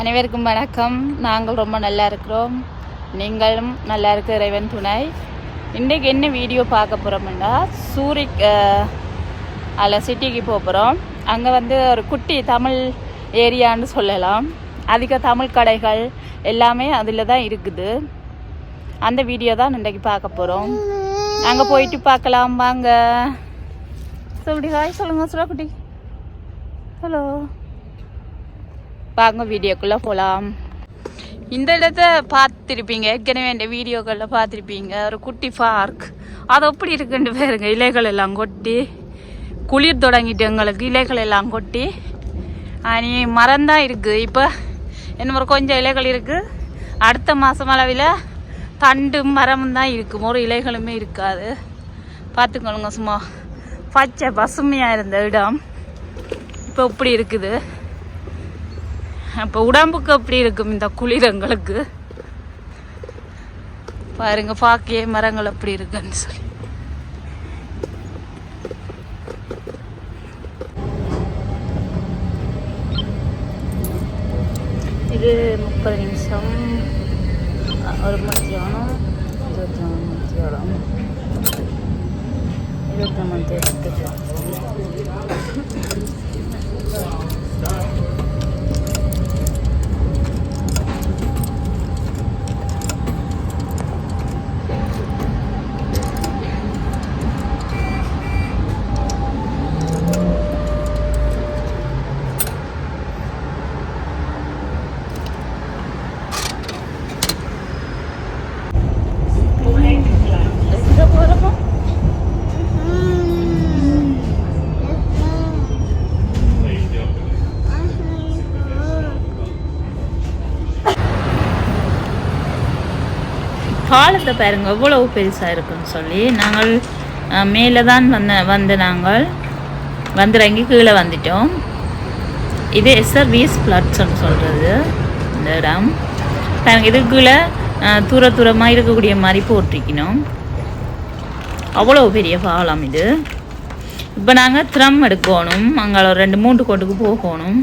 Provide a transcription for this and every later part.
அனைவருக்கும் வணக்கம். நாங்கள் ரொம்ப நல்லா இருக்கிறோம். நீங்களும் நல்லா இருக்க இறைவன் துணை. இன்றைக்கு என்ன வீடியோ பார்க்க போகிறோம்னா சூரிக் அதில் சிட்டிக்கு போக போகிறோம் அங்கே வந்து ஒரு குட்டி தமிழ் ஏரியான்னு சொல்லலாம். அதிக தமிழ் கடைகள் எல்லாமே அதில் தான் இருக்குது. அந்த வீடியோ தான் இன்றைக்கு பார்க்க போகிறோம் அங்கே போயிட்டு பார்க்கலாம். வாங்க. சொல்லுடி ஹாய் சொல்லுங்கள் சுரக்குட்டி ஹலோ. வாங்க வீடியோக்குள்ளே போகலாம் இந்த இடத்த பார்த்துருப்பீங்க. ஏற்கனவே இந்த வீடியோக்களில் பார்த்துருப்பீங்க. ஒரு குட்டி பார்க் அது எப்படி இருக்குன்னு பாருங்க. இலைகள் எல்லாம் கொட்டி குளிர் தொடங்கிட்டு எங்களுக்கு இலைகள் எல்லாம் கொட்டி. நீ மரம் தான் இருக்குது இப்போ என்ன ஒரு கொஞ்சம் இலைகள் இருக்குது அடுத்த மாதம் அளவில் தண்டும் மரமும் தான் இருக்கும் ஒரு இலைகளுமே இருக்காது. பார்த்துக்கணுங்க சும்மா. பச்சை பசுமையாக இருந்த இடம். இப்போ இப்படி இருக்குது? அப்போ உடம்புக்கு எப்படி இருக்கும் இந்த குளிர் எங்களுக்கு பாருங்க பாக்கிய மரங்கள் எப்படி இருக்குன்னு சொல்லி. இது முப்பது நிமிஷம். ஒரு மத்தியானம் இருபத்தி நாலு மத்தியானம். இருபத்தி நாலு எங்க பாலத்தை பாருங்க எவ்வளவு பெருசாக இருக்குன்னு சொல்லி. நாங்கள் மேலே தான் வந்த வந்து நாங்கள் வந்துறங்கி கீழே வந்துட்டோம். இது எஸ்ஆர்விஎஸ் பிளாட்ஸ்னு சொல்கிறது இந்த இடம். பாருங்க இதுக்குள்ளே தூர தூரமாக இருக்கக்கூடிய மாதிரி போட்டிருக்கணும். அவ்வளோ பெரிய பாலம் இது. இப்போ நாங்கள் த்ரம் எடுக்கணும். அங்கே ஒரு ரெண்டு மூன்று கோட்டுக்கு போகணும்.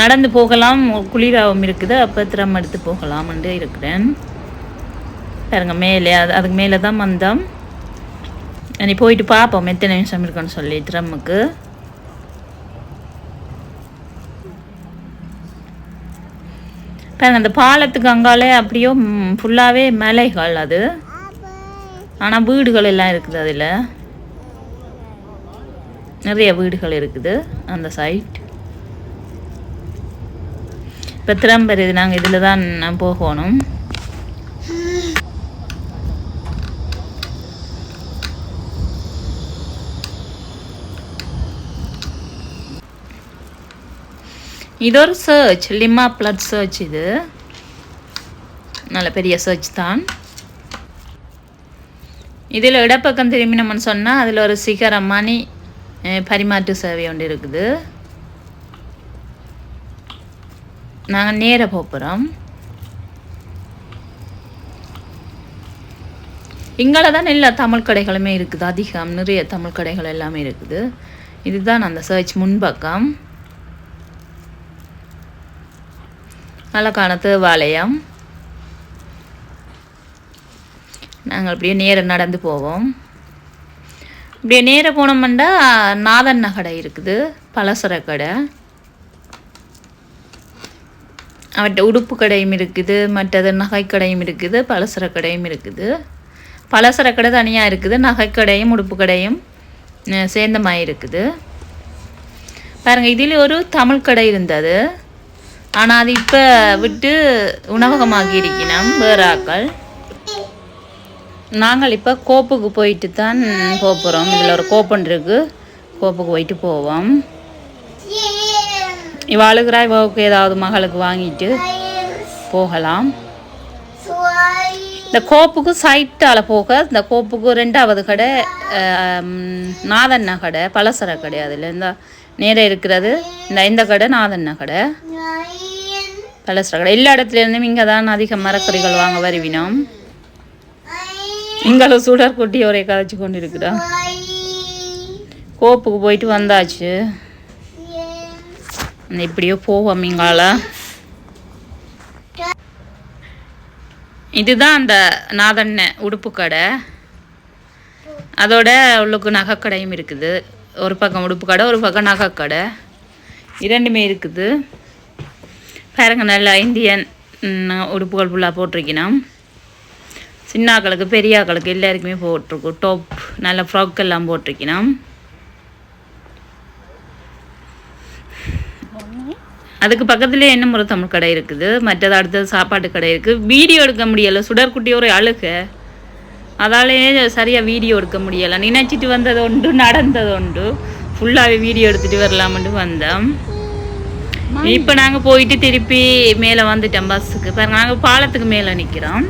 நடந்து போகலாம் குளிராகவும் இருக்குது. அப்போ த்ரம் எடுத்து போகலாம்னு இருக்கிறேன். பாருங்க மேலே. அது அதுக்கு மேலே தான் வந்தோம் நீ போயிட்டு பார்ப்போம் எத்தனை நிமிஷம் இருக்குன்னு சொல்லி ட்ரம்முக்கு. பாருங்க அந்த பாலத்துக்கு அங்காலே அப்படியோ ஃபுல்லாகவே மலைகள் அது. ஆனால் வீடுகள் எல்லாம் இருக்குது அதில். நிறைய வீடுகள் இருக்குது அந்த சைட் இப்போ திரும்ப நாங்கள் இதில் தான் போகணும். இது ஒரு சர்ச் லிமா பிளட் சர்ச் இது. நல்ல பெரிய சர்ச் தான். இதில் இடப்பக்கம் திரும்பினோம்னு சொன்னால் அதில் ஒரு சிகரம் மணி பரிமாற்று சேவை ஒன்று இருக்குது. நாங்கள் நேராக போகிறோம் இங்கே தான் எல்லா தமிழ் கடைகளுமே இருக்குது. அதிகம் நிறைய தமிழ் கடைகள் எல்லாமே இருக்குது. இதுதான் அந்த சர்ச் முன்பக்கம். அழகான தேவாலயம் நாங்கள் அப்படியே நேரம் நடந்து போவோம். அப்படியே நேராக போனோம்னா நாதண்ண கடை இருக்குது பலசர கடை. அவர்கிட்ட உடுப்பு கடையும் இருக்குது மற்றது நகை கடையும் இருக்குது பலசர கடையும் இருக்குது. பலசர கடை தனியாக இருக்குது நகைக்கடையும் உடுப்பு கடையும் சேர்ந்தமாக இருக்குது. பாருங்கள் இதில் ஒரு தமிழ் கடை இருந்தது. ஆனால் அது இப்போ விட்டு உணவகமாகி இருக்கணும் வேறாக்கள். நாங்கள் இப்போ கோப்புக்கு போயிட்டு தான் போகிறோம் இதில் ஒரு கோப்பன் இருக்கு கோப்புக்கு போயிட்டு போவோம். இவாளுக்குறா இவளுக்கு ஏதாவது மகளுக்கு வாங்கிட்டு போகலாம். இந்த கோப்புக்கு சைட்டால் போக இந்த கோப்புக்கு ரெண்டாவது கடை நாதண்ண கடை பலசர கடை அதில் இந்த நேரம் இருக்கிறது. இந்த இந்த கடை நாதண்ண கடை. பலஸ்ரா கடை எல்லா இடத்துலேருந்தும் இங்கே தான் அதிக மரக்கறிகள் வாங்க வருவினோம். இங்கே சுடர் கொட்டி ஒரே கதைச்சு கொண்டு இருக்குடா கோப்புக்கு போயிட்டு வந்தாச்சு. இப்படியோ போவோம் இங்கால. இதுதான் அந்த நாதண்ண உடுப்பு கடை. அதோட உள்ளுக்கு நகைக்கடையும் இருக்குது. ஒரு பக்கம் உடுப்பு கடை ஒரு பக்கம் நகைக்கடை. இரண்டுமே இருக்குது. பாருங்க நல்லா இந்தியன் உடுப்புகள் ஃபுல்லாக போட்டிருக்கணும். சின்னாக்களுக்கு பெரியாக்களுக்கு எல்லாருக்குமே போட்டிருக்கும் டாப் நல்ல ஃப்ராக் எல்லாம் போட்டிருக்கணும். அதுக்கு பக்கத்துலேயே என்ன முறை தமிழ் கடை இருக்குது? மற்றது அடுத்தது சாப்பாட்டு கடை இருக்குது வீடியோ எடுக்க முடியலை. சுடர்குட்டி ஒரு அழுக. அதாலேயே சரியாக வீடியோ எடுக்க முடியலை. நினைச்சிட்டு வந்தது உண்டு நடந்தது உண்டு. ஃபுல்லாகவே வீடியோ எடுத்துகிட்டு வரலாம்னு வந்தோம். இப்போ நாங்கள் போயிட்டு திருப்பி மேலே வந்துட்டோம் பஸ்ஸுக்கு. பாருங்க நாங்கள் பாலத்துக்கு மேலே நிற்கிறோம்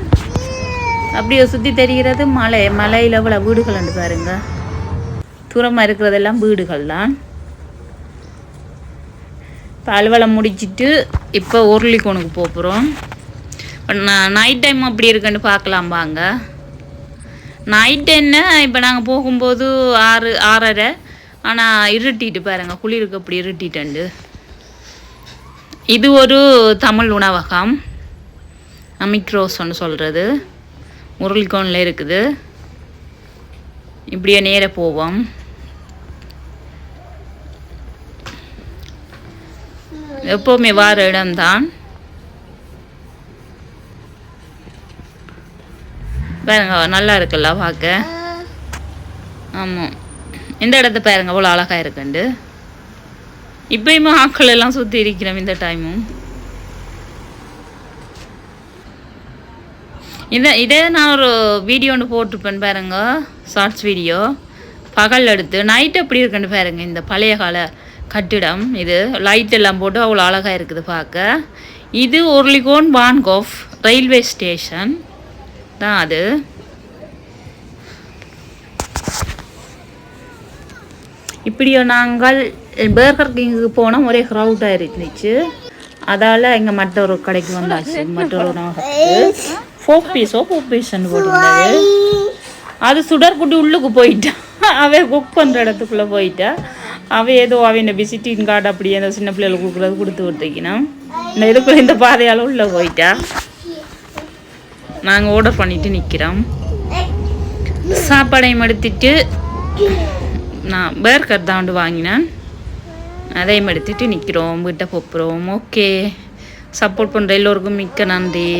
அப்படியே சுற்றி தெரிகிறது மலை. மலையில் இவ்வளோ வீடுகள் வந்து பாருங்க. தூரமாக இருக்கிறதெல்லாம் வீடுகள் தான். இப்போ அலுவலம் முடிச்சிட்டு இப்போ உருளிக்கோனுக்கு போகிறோம் நைட் டைம் அப்படி இருக்குன்னு பார்க்கலாம் வாங்க. நைட் என்ன? இப்போ நாங்கள் போகும்போது ஆறு ஆறரை. ஆனால் இருட்டிட்டு பாருங்க குளிருக்கு அப்படி இருட்டிட்டண்டு இது ஒரு தமிழ் உணவகம். அமிக்ரோஸ்ன்னு சொல்கிறது முரளிக்கோனில் இருக்குது. இப்படியே நேர போவோம். எப்போவுமே வார இடம்தான். பாருங்க நல்லா இருக்குல்ல பார்க்க. ஆமாம் இந்த இடத்த பாருங்க அவ்வளோ அழகாக இருக்குண்டு. இப்பயுமே ஆக்கள் எல்லாம் சுற்றி இருக்கிறோம் இந்த டைமும் இதை இதே நான் ஒரு வீடியோ ஒன்று போட்டிருப்பேன் பாருங்க ஷார்ட்ஸ் வீடியோ பகல் எடுத்து நைட்டு எப்படி இருக்குன்னு பாருங்க இந்த பழைய கால கட்டிடம் இது. லைட் எல்லாம் போட்டு அவ்வளோ அழகாக இருக்குது பார்க்க. இது ஒர்லிகோன் வான்கோஃப் ரயில்வே ஸ்டேஷன் தான் அது. இப்படியோ நாங்கள் பேர்கர் கிங்குக்கு போனால் ஒரே க்ரௌடாக இருந்துச்சு. அதால் இங்கே மற்றொரு கடைக்கு வந்தாச்சு மற்றொரு உணவகத்துக்கு ஃபோக் பீஸோ ஃபோர் பீஸ்ன்னு போட்டிருந்தாரு. அது சுடர்குட்டி உள்ளுக்கு போயிட்டான் அவ குக் பண்ணுற இடத்துக்குள்ளே போயிட்டா. அவ ஏதோ அவன் விசிட்டிங் கார்டு அப்படியே அந்த சின்ன பிள்ளைகளுக்கு கொடுக்குறது கொடுத்து விட்டுக்கணும் இந்த இதுக்குள்ள இந்த பாதையால் உள்ளே போயிட்டா. நாங்கள் ஆர்டர் பண்ணிட்டு நிற்கிறோம் சாப்பாடையும் எடுத்துட்டு நான் பேர்கர் தான் வந்து வாங்கினேன். அதையும் எடுத்துகிட்டு நிற்கிறோம் வீட்டை போப்புறோம் ஓகே சப்போர்ட் பண்ணுற எல்லோருக்கும் மிக்க நன்றி.